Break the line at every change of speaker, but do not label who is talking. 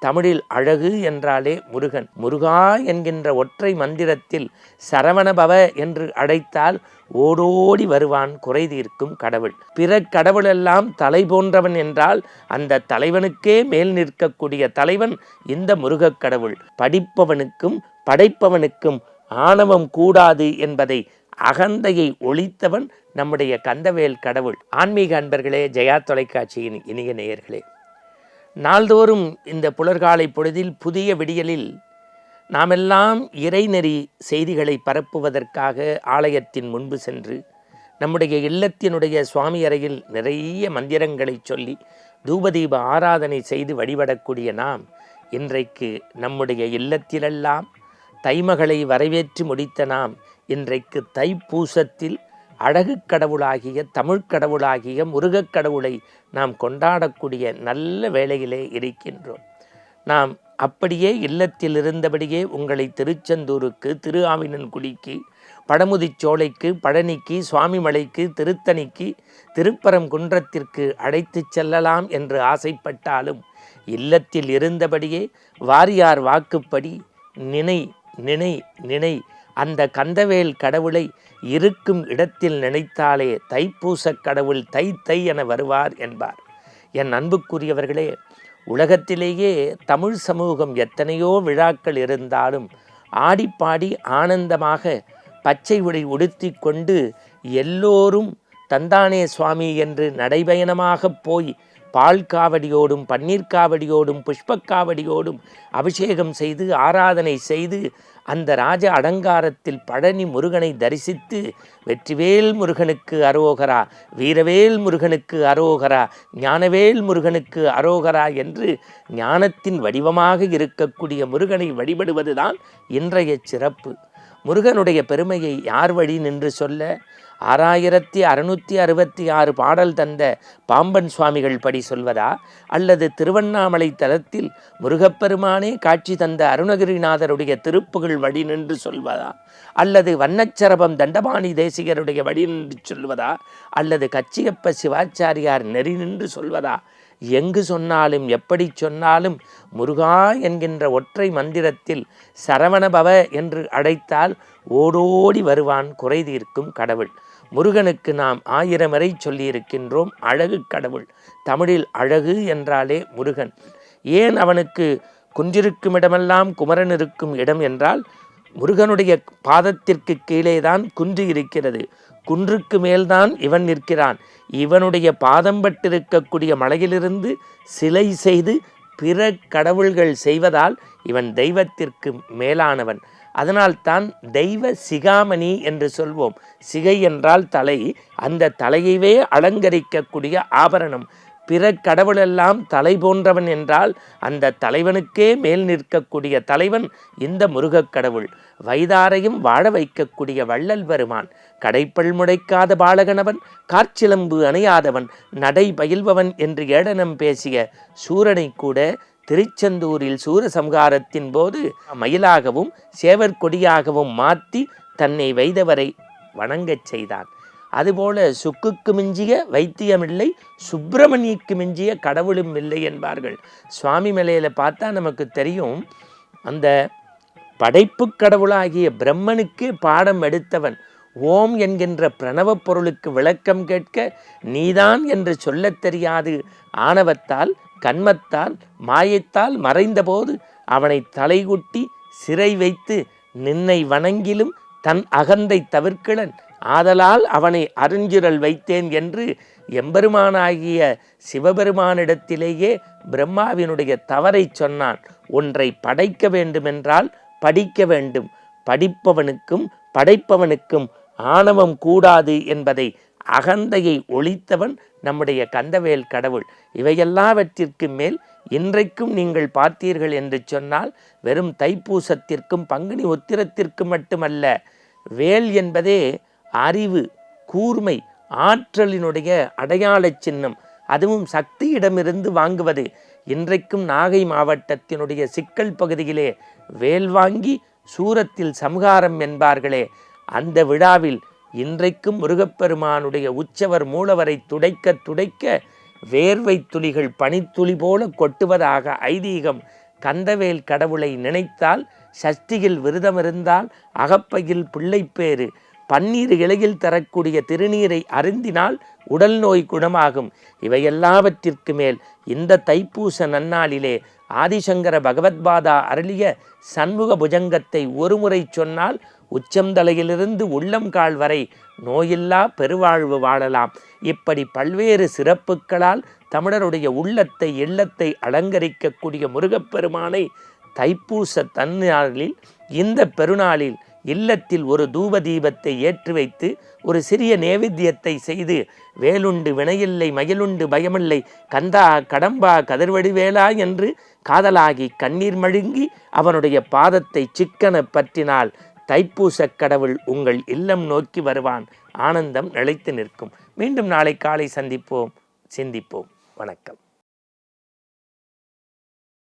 தமிழில் அழகு என்றாலே முருகன். முருகா என்கின்ற ஒற்றை மந்திரத்தில் சரவணபவ என்று அழைத்தால் ஓடோடி வருவான் குறை தீர்க்கும் கடவுள். பிற கடவுளெல்லாம் தலை போன்றவன் என்றால் அந்த தலைவனுக்கே மேல் நிற்கக்கூடிய தலைவன் இந்த முருகக் கடவுள். படிப்பவனுக்கும் படைப்பவனுக்கும் ஆணவம் கூடாது என்பதை அகந்தையை ஒழித்தவன் நம்முடைய கந்தவேல் கடவுள். ஆன்மீக அன்பர்களே ஜெயா தொலைக்காட்சியின் இனிய நேயர்களே. நாள்தோறும் இந்த புலர்காலை பொழுதில் புதிய விடியலில் நாமெல்லாம் இறைநெறி செய்திகளை பரப்புவதற்காக ஆலயத்தின் முன்பு சென்று நம்முடைய இல்லத்தினுடைய சுவாமி அறையில் நிறைய மந்திரங்களை சொல்லி தூபதீப ஆராதனை செய்து வழிபடக்கூடிய நாம் இன்றைக்கு நம்முடைய இல்லத்திலெல்லாம் தைமகளை வரவேற்று முடித்த நாம் இன்றைக்கு தைப்பூசத்தில் அழகு கடவுளாகிய தமிழ்க் கடவுளாகிய முருகக் கடவுளை நாம் கொண்டாடக்கூடிய நல்ல வேளையிலே இருக்கின்றோம். நாம் அப்படியே இல்லத்தில் இருந்தபடியே உங்களை திருச்செந்தூருக்கு திரு ஆவினன்குடிக்கு படமுதிச்சோலைக்கு பழனிக்கு சுவாமிமலைக்கு திருத்தணிக்கு திருப்பரங்குன்றத்திற்கு அழைத்துச் செல்லலாம் என்று ஆசைப்பட்டாலும் இல்லத்தில் இருந்தபடியே வாரியார் வாக்குப்படி நினை நினை நினை அந்த கந்தவேல் கடவுளை இருக்கும் இடத்தில் நினைத்தாலே தைப்பூசக் கடவுள் தை தை என வருவார் என்பார். என் அன்புக்குரியவர்களே உலகத்திலேயே தமிழ் சமூகம் எத்தனையோ விழாக்கள் இருந்தாலும் ஆடிப்பாடி ஆனந்தமாக பச்சை உடை உடுத்தி கொண்டு எல்லோரும் தந்தானே சுவாமி என்று நடைபயணமாக போய் பால் காவடியோடும் பன்னீர் காவடியோடும் புஷ்பக் காவடியோடும் அபிஷேகம் செய்து ஆராதனை செய்து அந்த ராஜ அலங்காரத்தில் பழனி முருகனை தரிசித்து வெற்றிவேல் முருகனுக்கு அரோகரா வீரவேல் முருகனுக்கு அரோகரா ஞானவேல் முருகனுக்கு அரோகரா என்று ஞானத்தின் வடிவமாக இருக்கக்கூடிய முருகனை வழிபடுவதுதான் இன்றைய சிறப்பு. முருகனுடைய பெருமையை யார் வழி நின்று சொல்ல? ஆறாயிரத்தி அறுநூற்றி அறுபத்தி ஆறு பாடல் தந்த பாம்பன் சுவாமிகள் படி சொல்வதா? அல்லது திருவண்ணாமலை தலத்தில் முருகப்பெருமானே காட்சி தந்த அருணகிரிநாதருடைய திருப்புகள் வழி நின்று சொல்வதா? அல்லது வண்ணச்சரபம் தண்டபாணி தேசிகருடைய வழி நின்று சொல்வதா? அல்லது கச்சியப்ப சிவாச்சாரியார் நெறி நின்று சொல்வதா? எங்கு சொன்னாலும் எப்படி சொன்னாலும் முருகா என்கின்ற ஒற்றை மந்திரத்தில் சரவணபவ என்று அழைத்தால் ஓடோடி வருவான் குறை தீர்க்கும் கடவுள். முருகனுக்கு நாம் ஆயிரம் வரை சொல்லியிருக்கின்றோம் அழகு கடவுள். தமிழில் அழகு என்றாலே முருகன். ஏன் அவனுக்கு குன்றிருக்கும் இடமெல்லாம் குமரன் இருக்கும் இடம் என்றால் முருகனுடைய பாதத்திற்கு கீழேதான் குன்று இருக்கிறது. குன்றுக்கு மேல்தான் இவன் நிற்கிறான். இவனுடைய பாதம் பட்டிருக்கக்கூடிய மலையிலிருந்து சிலை செய்து பிற கடவுள்கள் செய்வதால் இவன் தெய்வத்திற்கு மேலானவன். அதனால்தான் தெய்வ சிகாமணி என்று சொல்வோம். சிகை என்றால் தலை. அந்த தலையவே அலங்கரிக்கக்கூடிய ஆபரணம். பிற கடவுளெல்லாம் தலை போன்றவன் என்றால் அந்த தலைவனுக்கே மேல் நிற்கக்கூடிய தலைவன் இந்த முருகக் கடவுள். வைதாரையும் வாழ வைக்கக்கூடிய வள்ளல் பெருமான் கடைப்பல் முடைக்காத பாலகனவன் காற்சிலம்பு அணையாதவன் நடை பயில்பவன் என்று ஏடனம் பேசிய சூரனை கூட திருச்செந்தூரில் சூரசம்ஹாரத்தின் போது மயிலாகவும் சேவற்கொடியாகவும் மாற்றி தன்னை வைதவரை வணங்கச் செய்தான். அதுபோல சுக்குக்கு மிஞ்சிய வைத்தியமில்லை சுப்பிரமணியக்கு மிஞ்சிய கடவுளும் இல்லை என்பார்கள். சுவாமி மலையில் பார்த்தா நமக்கு தெரியும் அந்த படைப்பு கடவுளாகிய பிரம்மனுக்கு பாடம் எடுத்தவன் ஓம் என்கின்ற பிரணவப் பொருளுக்கு விளக்கம் கேட்க நீதான் என்று சொல்லத் தெரியாது. ஆணவத்தால் கண்மத்தால் மாயத்தால் மறைந்தபோது அவனை தலைகுட்டி சிறை வைத்து நின்னை வணங்கிலும் தன் அகந்தை தவிர்க்கிழன் ஆதலால் அவனை அருஞ்சுரல் வைத்தேன் என்று எம்பெருமானாகிய சிவபெருமானிடத்திலேயே பிரம்மாவினுடைய தவறை சொன்னான். ஒன்றை படைக்க வேண்டுமென்றால் படிக்க வேண்டும். படிப்பவனுக்கும் படைப்பவனுக்கும் ஆணவம் கூடாது என்பதை அகந்தையை ஒழித்தவன் நம்முடைய கந்தவேல் கடவுள். இவையெல்லாவற்றிற்கு மேல் இன்றைக்கும் நீங்கள் பார்த்தீர்கள் என்று சொன்னால் வெறும் தைப்பூசத்திற்கும் பங்குனி உத்திரத்திற்கும் மட்டுமல்ல வேல் என்பதே அறிவு கூர்மை ஆற்றலினுடைய அடையாள சின்னம் அதுவும் சக்தியிடமிருந்து வாங்குவது. இன்றைக்கும் நாகை மாவட்டத்தினுடைய சிக்கல் பகுதியிலே வேல் வாங்கி சூரத்தில் சம்ஹாரம் என்பார்களே அந்த விழாவில் இன்றைக்கும் முருகப்பெருமானுடைய உற்சவர் மூலவரை துடைக்க துடைக்க வேர்வை துளிகள் பனித்துளி போல கொட்டுவதாக ஐதீகம் கந்தவேல் கடவுளை நினைத்தால் சஷ்டியில் விரதமிருந்தால் அகப்பையில் பிள்ளைப்பேறு பன்னீர் இலையில் தரக்கூடிய திருநீரை அருந்தினால் உடல் நோய் குணமாகும். இவையெல்லாவற்றிற்கு மேல் இந்த தைப்பூச நன்னாளிலே ஆதிசங்கர பகவத்பாதா அருளிய சண்முக புஜங்கத்தை ஒருமுறை சொன்னால் உச்சந்தலையிலிருந்து உள்ளங்கால் வரை நோயில்லா பெருவாழ்வு வாழலாம். இப்படி பல்வேறு சிறப்புகளால் தமிழருடைய உள்ளத்தை இல்லத்தை அலங்கரிக்கக்கூடிய முருகப்பெருமானை தைப்பூச தன்னாளில் இந்த பெருநாளில் இல்லத்தில் ஒரு தூப தீபத்தை ஏற்றி வைத்து ஒரு சிறிய நேவேத்தியத்தை செய்து வேலுண்டு வினையில்லை மயிலுண்டு பயமில்லை கந்தா கடம்பா கதிர்வடிவேலா என்று காதலாகி கண்ணீர் மழுங்கி அவனுடைய பாதத்தை சிக்கன பற்றினால் தைப்பூசக் கடவுள் உங்கள் இல்லம் நோக்கி வருவான் ஆனந்தம் நிலைத்து நிற்கும். மீண்டும் நாளை காலை சந்திப்போம் சிந்திப்போம். வணக்கம்.